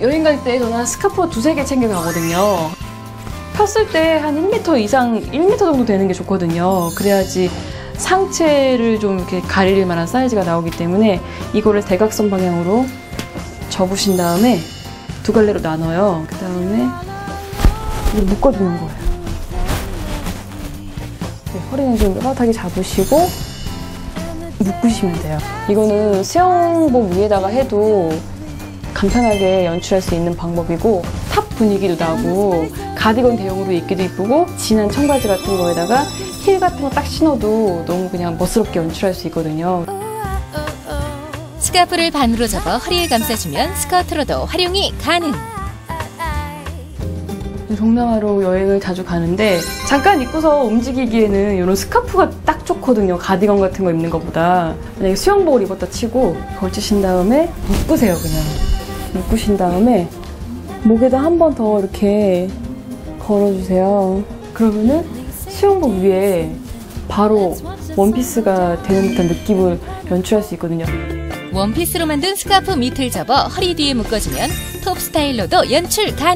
여행 갈 때 저는 한 스카프 두세 개 챙겨 가거든요. 폈을 때 한 1m 이상, 1m 정도 되는 게 좋거든요. 그래야지 상체를 좀 이렇게 가릴 만한 사이즈가 나오기 때문에 이거를 대각선 방향으로 접으신 다음에 두 갈래로 나눠요. 그 다음에 묶어주는 거예요. 네, 허리는 좀 뻣뻣하게 잡으시고 묶으시면 돼요. 이거는 수영복 위에다가 해도 간편하게 연출할 수 있는 방법이고 탑 분위기도 나고 가디건 대용으로 입기도 이쁘고 진한 청바지 같은 거에다가 힐 같은 거 딱 신어도 너무 그냥 멋스럽게 연출할 수 있거든요. 스카프를 반으로 접어 허리에 감싸주면 스커트로도 활용이 가능. 동남아로 여행을 자주 가는데 잠깐 입고서 움직이기에는 이런 스카프가 딱 좋거든요. 가디건 같은 거 입는 것보다. 만약에 수영복을 입었다 치고 걸치신 다음에 묶으세요, 그냥. 묶으신 다음에 목에다 한 번 더 이렇게 걸어주세요. 그러면은 수영복 위에 바로 원피스가 되는 듯한 느낌을 연출할 수 있거든요. 원피스로 만든 스카프 밑을 접어 허리 뒤에 묶어주면 톱 스타일로도 연출 가능.